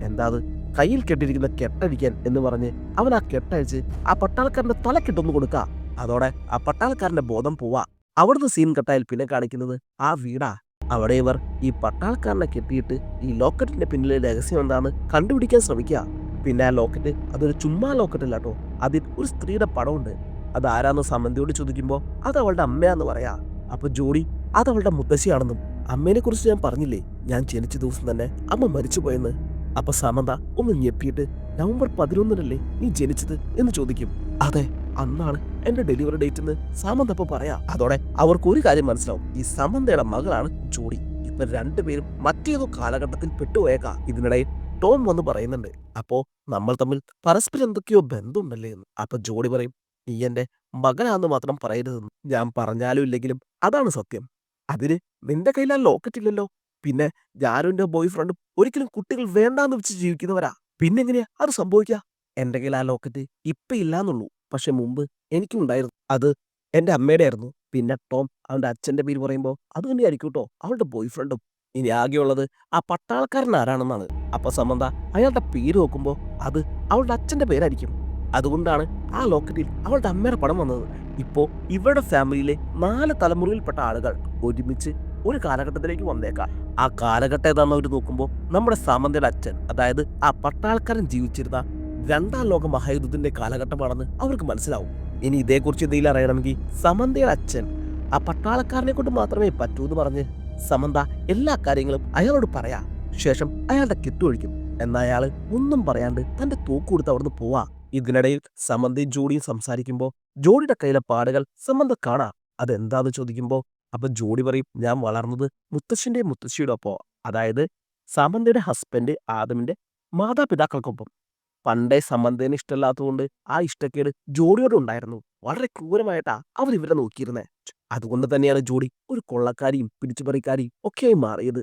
എന്താ അത്? കയ്യിൽ കെട്ടിയിരിക്കുന്ന കെട്ടടിക്കാൻ എന്ന് പറഞ്ഞ് അവൻ ആ കെട്ടഴിച്ച് ആ പട്ടാളക്കാരന്റെ തലക്കെട്ടൊന്ന് കൊടുക്ക. അതോടെ ആ പട്ടാളക്കാരന്റെ ബോധം പോവാ. അവിടുന്ന് സീൻ കട്ടായാൽ പിന്നെ കാണിക്കുന്നത് ആ വീടാ. അവിടെ ഇവർ ഈ പട്ടാളക്കാരനെ കെട്ടിയിട്ട് ഈ ലോക്കറ്റിന്റെ പിന്നിലെ രഹസ്യം എന്താന്ന് കണ്ടുപിടിക്കാൻ ശ്രമിക്കുക പിന്നെ ആ ലോക്കറ്റ് അതൊരു ചുമ്മാ ലോക്കറ്റ് കേട്ടോ അതിൽ ഒരു സ്ത്രീയുടെ പടമുണ്ട് അത് ആരാന്ന് സമന്തിയോട് ചോദിക്കുമ്പോൾ അത് അവളുടെ അമ്മയാന്ന് പറയാ. അപ്പൊ ജോഡി അത് അവളുടെ മുത്തശ്ശിയാണെന്നും അമ്മേനെ കുറിച്ച് ഞാൻ പറഞ്ഞില്ലേ? ഞാൻ ജനിച്ച ദിവസം തന്നെ അമ്മ മരിച്ചു പോയെന്ന്. അപ്പൊ സമന്ത ഒന്ന് ഞെപ്പിയിട്ട് നവംബർ പതിനൊന്നിനല്ലേ നീ ജനിച്ചത്? എന്ന് ചോദിക്കും. അതെ അന്നാണ് എന്റെ ഡെലിവറി ഡേറ്റ് എന്ന് സാമന്ത് അപ്പൊ പറയാ. അതോടെ അവർക്ക് ഒരു കാര്യം മനസ്സിലാവും. ഈ സമന്തയുടെ മകളാണ് ജോഡി. ഇപ്പൊ രണ്ടുപേരും മറ്റേതോ കാലഘട്ടത്തിൽ പെട്ടുപോയേക്കാം. ഇതിനിടയിൽ ടോം വന്ന് പറയുന്നുണ്ട്. അപ്പോ നമ്മൾ തമ്മിൽ പരസ്പരം എന്തൊക്കെയോ ബന്ധമുണ്ടല്ലേ എന്ന്. അപ്പൊ ജോഡി പറയും നീ എന്റെ മകനാന്ന് മാത്രം പറയരുതെന്ന്. ഞാൻ പറഞ്ഞാലും ഇല്ലെങ്കിലും അതാണ് സത്യം. അതിന് നിന്റെ കയ്യിൽ ലോക്കറ്റ് ഇല്ലല്ലോ. പിന്നെ എന്റെ ബോയ് ഫ്രണ്ടും ഒരിക്കലും കുട്ടികൾ വേണ്ടാന്ന് വെച്ച് ജീവിക്കുന്നവരാ. പിന്നെങ്ങനെയാ അത് സംഭവിക്കുക എന്റെ കയ്യിൽ ആ ലോക്കറ്റ് ഇപ്പൊ ഇല്ലാന്നുള്ളൂ. പക്ഷെ മുമ്പ് എനിക്കും ഉണ്ടായിരുന്നു. അത് എന്റെ അമ്മയുടെ ആയിരുന്നു പിന്നെ ടോം അവന്റെ അച്ഛന്റെ പേര് പറയുമ്പോൾ അത് തന്നെയായിരിക്കും കേട്ടോ. അവളുടെ ബോയ് ഫ്രണ്ടും ഇനി ആകെയുള്ളത് ആ പട്ടാളക്കാരൻ ആരാണെന്നാണ്. അപ്പൊ സമന്ത അയാളുടെ പേര് നോക്കുമ്പോൾ അത് അവളുടെ അച്ഛന്റെ പേരായിരിക്കും. അതുകൊണ്ടാണ് ആ ലോക്കറ്റിൽ അവളുടെ അമ്മയുടെ പടം വന്നത്. ഇപ്പോ ഇവരുടെ ഫാമിലിയിലെ നാല് തലമുറയിൽപ്പെട്ട ആളുകൾ ഒരുമിച്ച് ഒരു കാലഘട്ടത്തിലേക്ക് വന്നേക്കാം. ആ കാലഘട്ടം ഏതാണെന്ന് അവർ നോക്കുമ്പോൾ നമ്മുടെ സാമന്തയുടെ അച്ഛൻ അതായത് ആ പട്ടാളക്കാരൻ ജീവിച്ചിരുന്ന രണ്ടാം ലോക മഹായുദ്ധത്തിന്റെ കാലഘട്ടമാണെന്ന് അവർക്ക് മനസ്സിലാവും. ഇനി ഇതേക്കുറിച്ച് എന്തെങ്കിലും അറിയണമെങ്കിൽ സമന്തയുടെ അച്ഛൻ ആ പട്ടാളക്കാരനെ കൊണ്ട് മാത്രമേ പറ്റൂ എന്ന് പറഞ്ഞ് സമന്ത എല്ലാ കാര്യങ്ങളും അയാളോട് പറയാ. ശേഷം അയാളുടെ കെട്ടൊഴിക്കും എന്നാൽ അയാൾ ഒന്നും പറയാണ്ട് തന്റെ തോക്ക് കൊടുത്ത് അവിടുന്ന് പോവാ. ഇതിനിടയിൽ സമന്തയും ജോഡിയും സംസാരിക്കുമ്പോൾ ജോഡിയുടെ കയ്യിലെ പാടുകൾ സമന്ത കാണാ. അതെന്താന്ന് ചോദിക്കുമ്പോൾ അപ്പൊ ജോഡി പറയും ഞാൻ വളർന്നത് മുത്തശ്ശന്റെ മുത്തശ്ശിയുടെ ഒപ്പം അതായത് സമന്തയുടെ ഹസ്ബൻഡ് ആദമിന്റെ മാതാപിതാക്കൾക്കൊപ്പം. പണ്ടേ സമന്തേനെ ഇഷ്ടമല്ലാത്തതുകൊണ്ട് ആ ഇഷ്ടക്കേട് ജോഡിയോട് ഉണ്ടായിരുന്നു. വളരെ ക്രൂരമായിട്ടാ അവർ ഇവരെ നോക്കിയിരുന്നത് അതുകൊണ്ട് തന്നെയാണ് ജോഡി ഒരു കൊള്ളക്കാരിയും പിടിച്ചുപറിക്കാരിയും ഒക്കെയായി മാറിയത്.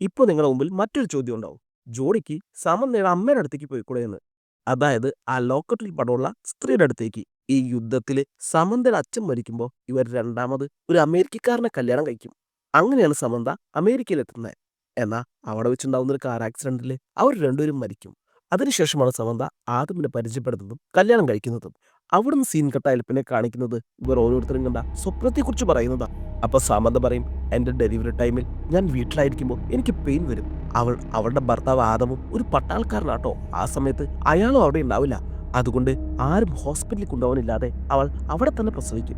ഇപ്പോൾ നിങ്ങളുടെ മുമ്പിൽ മറ്റൊരു ചോദ്യം ഉണ്ടാവും. ജോഡിക്ക് സമന്തയുടെ അമ്മയുടെ അടുത്തേക്ക് പോയിക്കൂടെ എന്ന് അതായത് ആ ലോക്കറ്റിൽ പടമുള്ള സ്ത്രീയുടെ അടുത്തേക്ക്. ഈ യുദ്ധത്തിൽ സമന്തയുടെ അച്ഛൻ മരിക്കുമ്പോൾ ഇവർ രണ്ടാമത് ഒരു അമേരിക്കക്കാരനെ കല്യാണം കഴിക്കും. അങ്ങനെയാണ് സമന്ത അമേരിക്കയിലെത്തുന്നത് എന്നാൽ അവിടെ വെച്ചുണ്ടാവുന്ന ഒരു കാർ ആക്സിഡന്റിൽ അവർ രണ്ടുപേരും മരിക്കും. അതിനുശേഷമാണ് സമന്ത ആദമിനെ പരിചയപ്പെടുന്നതും കല്യാണം കഴിക്കുന്നതും. അവിടുന്ന് സീൻ പിന്നെ കാണിക്കുന്നത് ഇവർ ഓരോരുത്തരും കണ്ട സ്വപ്നത്തെക്കുറിച്ച് പറയുന്നതാ. അപ്പൊ സമന്ത പറയും എന്റെ ഡെലിവറി ടൈമിൽ ഞാൻ വീട്ടിലായിരിക്കുമ്പോൾ എനിക്ക് പെയിൻ വരും. അവൾ അവളുടെ ഭർത്താവ് ആദമും ഒരു പട്ടാൾക്കാരനാട്ടോ ആ സമയത്ത് അയാളും അവിടെ ഉണ്ടാവില്ല. അതുകൊണ്ട് ആരും ഹോസ്പിറ്റലിൽ കൊണ്ടുപോകാനില്ലാതെ അവൾ അവിടെ തന്നെ പ്രസവിക്കും.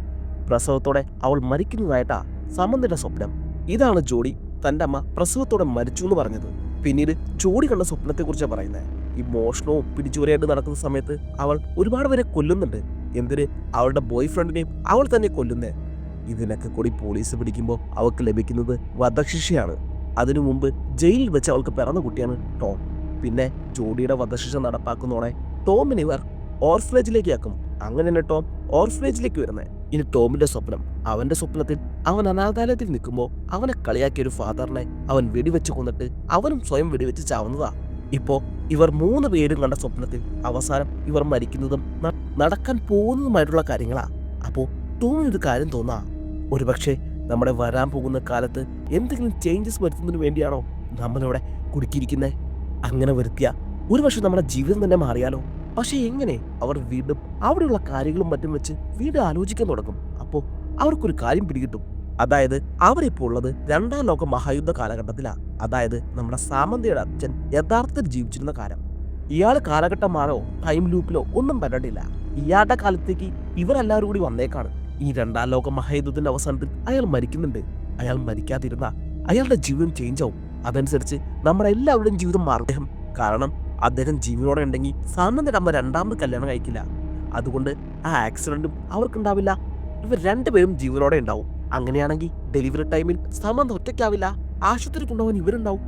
പ്രസവത്തോടെ അവൾ മരിക്കുന്നതായിട്ടാ സമന്തയുടെ സ്വപ്നം. ഇതാണ് ജോഡി തന്റെ അമ്മ പ്രസവത്തോടെ മരിച്ചു എന്ന് പറഞ്ഞത്. പിന്നീട് ജോഡി കണ്ട സ്വപ്നത്തെക്കുറിച്ചാണ് പറയുന്നത് ഈ മോഷണവും പിടിച്ചുപറിയായിട്ട് നടക്കുന്ന സമയത്ത് അവൾ ഒരുപാട് പേരെ കൊല്ലുന്നുണ്ട്. എന്തിന്? അവളുടെ ബോയ് ഫ്രണ്ടിനെയും അവൾ തന്നെ കൊല്ലുന്നത് ഇതിനൊക്കെ കൂടി പോലീസ് പിടിക്കുമ്പോൾ അവൾക്ക് ലഭിക്കുന്നത് വധശിക്ഷയാണ്. അതിനു മുമ്പ് ജയിലിൽ വെച്ച് അവൾക്ക് പിറന്ന കുട്ടിയാണ് ടോം. പിന്നെ ജോഡിയുടെ വധശിക്ഷ നടപ്പാക്കുന്നതോടെ ടോമിനെ ഇവർ ഓർഫനേജിലേക്ക് ആക്കും അങ്ങനെ തന്നെ ടോം ഓർഫനേജിലേക്ക് വരുന്നത് ഇനി ടോമിന്റെ സ്വപ്നം അവന്റെ സ്വപ്നത്തിൽ അവൻ അനാഥാലയത്തിൽ നിൽക്കുമ്പോൾ അവനെ കളിയാക്കിയ ഒരു ഫാദറിനെ അവൻ വെടിവെച്ച് കൊന്നിട്ട് അവനും സ്വയം വെടിവെച്ച് ചാവുന്നതാ. ഇപ്പോ ഇവർ മൂന്ന് പേരും കണ്ട സ്വപ്നത്തിൽ അവസാനം ഇവർ മരിക്കുന്നതും നടക്കാൻ പോകുന്നതുമായിട്ടുള്ള കാര്യങ്ങളാ. അപ്പോൾ ടോമിനൊരു കാര്യം തോന്നാ. ഒരുപക്ഷെ നമ്മുടെ വരാൻ പോകുന്ന കാലത്ത് എന്തെങ്കിലും ചേഞ്ചസ് വരുത്തുന്നതിന് വേണ്ടിയാണോ നമ്മളിവിടെ കുടുക്കിയിരിക്കുന്നത് അങ്ങനെ വരുത്തിയ ഒരുപക്ഷെ നമ്മുടെ ജീവിതം തന്നെ മാറിയാലോ? പക്ഷെ എങ്ങനെ അവർ വീണ്ടും അവിടെയുള്ള കാര്യങ്ങളും മറ്റും വെച്ച് വീണ്ടും ആലോചിക്കാൻ തുടങ്ങും? അപ്പോൾ അവർക്കൊരു കാര്യം പിടികിട്ടും. അതായത് അവരിപ്പോൾ ഉള്ളത് രണ്ടാം ലോക മഹായുദ്ധ കാലഘട്ടത്തിലാണ് അതായത് നമ്മുടെ സാമന്തിയുടെ അച്ഛൻ യഥാർത്ഥത്തിൽ ജീവിച്ചിരുന്ന കാലം. ഇയാൾ കാലഘട്ടമാണോ ടൈം ലൂപ്പിലോ ഒന്നും പറ്റണ്ടില്ല ഇയാളുടെ കാലത്തേക്ക് ഇവരെല്ലാവരും കൂടി വന്നേക്കാണ്. ഈ രണ്ടാം ലോക മഹായുദ്ധത്തിന്റെ അവസാനത്തിൽ അയാൾ മരിക്കുന്നുണ്ട്. അയാൾ മരിക്കാതിരുന്ന അയാളുടെ ജീവിതം ചേഞ്ച് ആവും. അതനുസരിച്ച് നമ്മുടെ എല്ലാവരുടെയും ജീവിതം മാറും. കാരണം അദ്ദേഹം ജീവനോടെ ഉണ്ടെങ്കിൽ സാമന്തിയുടെ അമ്മ രണ്ടാമത് കല്യാണം കഴിക്കില്ല. അതുകൊണ്ട് ആ ആക്സിഡന്റും അവർക്കുണ്ടാവില്ല. ഇവർ രണ്ടുപേരും ജീവനോടെ ഉണ്ടാവും. അങ്ങനെയാണെങ്കിൽ ഡെലിവറി ടൈമിൽ സാമന്ത ഒറ്റയ്ക്കാവില്ല. ആശുപത്രി കൊണ്ടുപോകാൻ ഇവരുണ്ടാവും.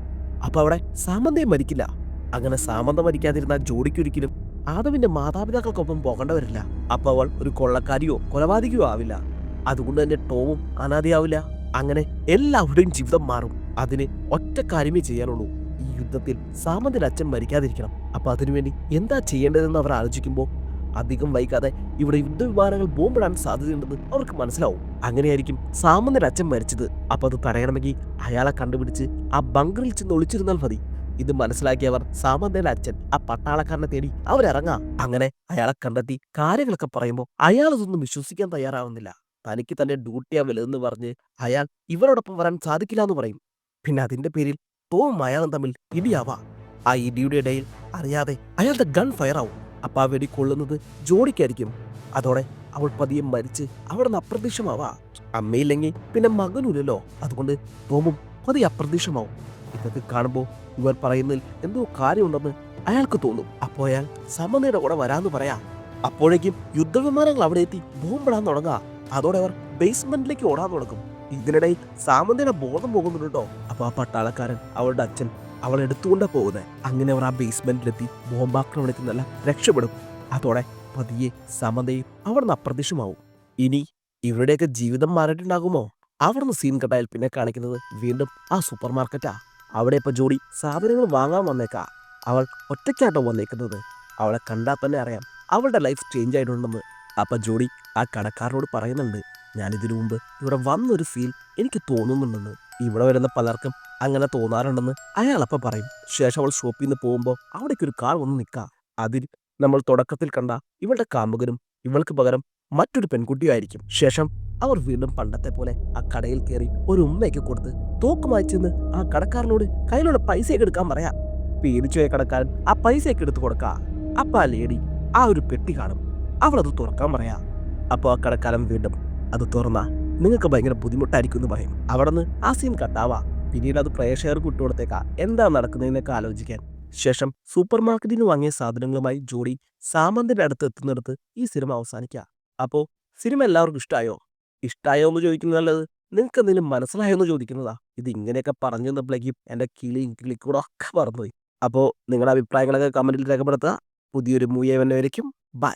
അപ്പൊ അവിടെ സാമന്തയെ മരിക്കില്ല. അങ്ങനെ സാമന്ത മരിക്കാതിരുന്ന ജോഡിക്കൊരിക്കലും ആദവിന്റെ മാതാപിതാക്കൾക്കൊപ്പം പോകേണ്ടവരില്ല. അപ്പോൾ അപ്പൊ അവൾ ഒരു കൊള്ളക്കാരിയോ കൊലപാതകയോ ആവില്ല. അതുകൊണ്ട് തന്നെ ടോമും അനാഥയാവില്ല. അങ്ങനെ എല്ലാവരുടെയും ജീവിതം മാറും. അതിന് ഒറ്റ കാര്യമേ ചെയ്യാനുള്ളൂ. ഈ യുദ്ധത്തിൽ സാമന്തിന്റെ അച്ഛൻ മരിക്കാതിരിക്കണം. അപ്പൊ അതിനുവേണ്ടി എന്താ ചെയ്യേണ്ടതെന്ന് അവർ ആലോചിക്കുമ്പോൾ അധികം വൈകാതെ ഇവിടെ യുദ്ധവിമാനങ്ങൾ ബോംബിടാൻ സാധ്യതയുണ്ടെന്ന് അവർക്ക് മനസ്സിലാവും. അങ്ങനെയായിരിക്കും സാമന്തിന്റെ അച്ഛൻ മരിച്ചത്. അപ്പൊ അത് തടയണമെങ്കിൽ അയാളെ കണ്ടുപിടിച്ച് ആ ബങ്കറിൽ ചെന്ന് ഒളിച്ചിരുന്നാൽ മതി. ഇത് മനസ്സിലാക്കിയവർ സാമന്തയുടെ അച്ഛൻ ആ പട്ടാളക്കാരനെ തേടി അവരിറങ്ങാ. അങ്ങനെ അയാളെ കണ്ടെത്തി കാര്യങ്ങളൊക്കെ പറയുമ്പോൾ അയാൾ ഇതൊന്നും വിശ്വസിക്കാൻ തയ്യാറാവുന്നില്ല. തനിക്ക് തന്റെ ഡ്യൂട്ടിയാ വലുതെന്ന് പറഞ്ഞ് അയാൾ ഇവരോടൊപ്പം വരാൻ സാധിക്കില്ല എന്ന് പറയും. പിന്നെ അതിന്റെ പേരിൽ തോമും അയാളും തമ്മിൽ ഇടിയാവാ. ആ ഇടിയുടെ ഇടയിൽ അറിയാതെ അയാളുടെ ഗൺ ഫയർ ആവും അപ്പൊ ആ കൊള്ളുന്നത് ജോഡിക്കായിരിക്കും. അതോടെ അവൾ പതിയെ മരിച്ച് അവിടെ നിന്ന് അപ്രത്യക്ഷമാവാ അമ്മയില്ലെങ്കിൽ പിന്നെ മകനുമില്ലല്ലോ. അതുകൊണ്ട് തോമും പതിയെ അപ്രത്യക്ഷമാവും ഇതൊക്കെ കാണുമ്പോൾ ഇവർ പറയുന്നതിൽ എന്തോ കാര്യമുണ്ടെന്ന് അയാൾക്ക് തോന്നും. അപ്പോൾ അയാൾ സമനയുടെ കൂടെ വരാന്ന് പറയാ. അപ്പോഴേക്കും യുദ്ധവിമാനങ്ങൾ അവിടെ എത്തി ബോംബിടാൻ തുടങ്ങാ. അതോടെ അവർ ബേസ്മെന്റിലേക്ക് ഓടാൻ തുടങ്ങും. ഇതിനിടയിൽ സാമന്തയുടെ ബോധം പോകുന്നുണ്ടോ? അപ്പോൾ അപ്പൊ ആ പട്ടാളക്കാരൻ അവളുടെ അച്ഛൻ അവൾ എടുത്തുകൊണ്ടാ പോകുന്നത് അങ്ങനെ അവർ ആ ബേസ്മെന്റിലെത്തി ബോംബാക്രമണത്തിൽ നല്ല രക്ഷപ്പെടും. അതോടെ പതിയെ സമതയും അവിടുന്ന് അപ്രത്യക്ഷമാവും. ഇനി ഇവരുടെയൊക്കെ ജീവിതം മാറിയിട്ടുണ്ടാകുമോ? അവിടുന്ന് സീൻ കട്ടായാൽ പിന്നെ കാണിക്കുന്നത് വീണ്ടും ആ സൂപ്പർ മാർക്കറ്റാ അവിടെ ഇപ്പൊ ജോഡി സാധനങ്ങൾ വാങ്ങാൻ വന്നേക്കാ. അവൾ ഒറ്റയ്ക്കാട്ടോ വന്നേക്കുന്നത്. അവളെ കണ്ടാൽ തന്നെ അറിയാം അവളുടെ ലൈഫ് ചേഞ്ച് ആയിട്ടുണ്ടെന്ന്. അപ്പൊ ജോഡി ആ കടക്കാരനോട് പറയുന്നുണ്ട് ഞാൻ ഇതിനു മുമ്പ് ഇവിടെ വന്നൊരു ഫീൽ എനിക്ക് തോന്നുന്നുണ്ടെന്ന്. ഇവിടെ വരുന്ന പലർക്കും അങ്ങനെ തോന്നാറുണ്ടെന്ന് അയാളപ്പം പറയും. ശേഷം അവൾ ഷോപ്പിൽ നിന്ന് പോകുമ്പോൾ അവിടേക്ക് ഒരു കാർ വന്ന് നിൽക്കാം. അതിൽ നമ്മൾ തുടക്കത്തിൽ കണ്ട ഇവളുടെ കാമുകനും ഇവൾക്ക് പകരം മറ്റൊരു പെൺകുട്ടിയായിരിക്കും ശേഷം അവർ വീണ്ടും പണ്ടത്തെ പോലെ ആ കടയിൽ കയറി ഒരു ഉമ്മയൊക്കെ കൊടുത്ത് തോക്കുമായി ചെന്ന് ആ കടക്കാരനോട് കയ്യിലുള്ള പൈസയൊക്കെ എടുക്കാൻ പറയാ. പേടിച്ചുപോയ കടക്കാരൻ ആ പൈസയൊക്കെ എടുത്ത് കൊടുക്ക. അപ്പൊ ആ ലേഡി ആ ഒരു പെട്ടി കാണും. അവൾ അത് തുറക്കാൻ പറയാ. അപ്പോൾ ആ കടക്കാരൻ വീണ്ടും അത് തുറന്ന നിങ്ങൾക്ക് ഭയങ്കര ബുദ്ധിമുട്ടായിരിക്കും എന്ന് പറയും. അവിടെ നിന്ന് ആ സീൻ കട്ടാവാ. പിന്നീട് അത് പ്രേക്ഷകർക്ക് വിട്ടുകൊടുത്തേക്കാ എന്താ നടക്കുന്നതെന്നൊക്കെ ആലോചിക്കാൻ. ശേഷം സൂപ്പർ മാർക്കറ്റിന് വാങ്ങിയ സാധനങ്ങളുമായി ജോഡി സാമന്തിന്റെ അടുത്ത് എത്തുന്നിടത്ത് ഈ സിനിമ അവസാനിക്കുക. അപ്പോൾ സിനിമ എല്ലാവർക്കും ഇഷ്ടമായോ ഇഷ്ടമായോ എന്ന് ചോദിക്കുന്നത് നല്ലത് നിങ്ങൾക്ക് എന്തെങ്കിലും മനസ്സിലായോ എന്ന് ചോദിക്കുന്നതാ. ഇത് ഇങ്ങനെയൊക്കെ പറഞ്ഞു തന്നപ്പോഴേക്കും എന്റെ കിളിയും കിളിക്കൂടെ ഒക്കെ പറഞ്ഞുപോയി അപ്പോൾ നിങ്ങളുടെ അഭിപ്രായങ്ങളൊക്കെ കമന്റിൽ രേഖപ്പെടുത്തുക. പുതിയൊരു മൂയവനായിരിക്കും ബൈ.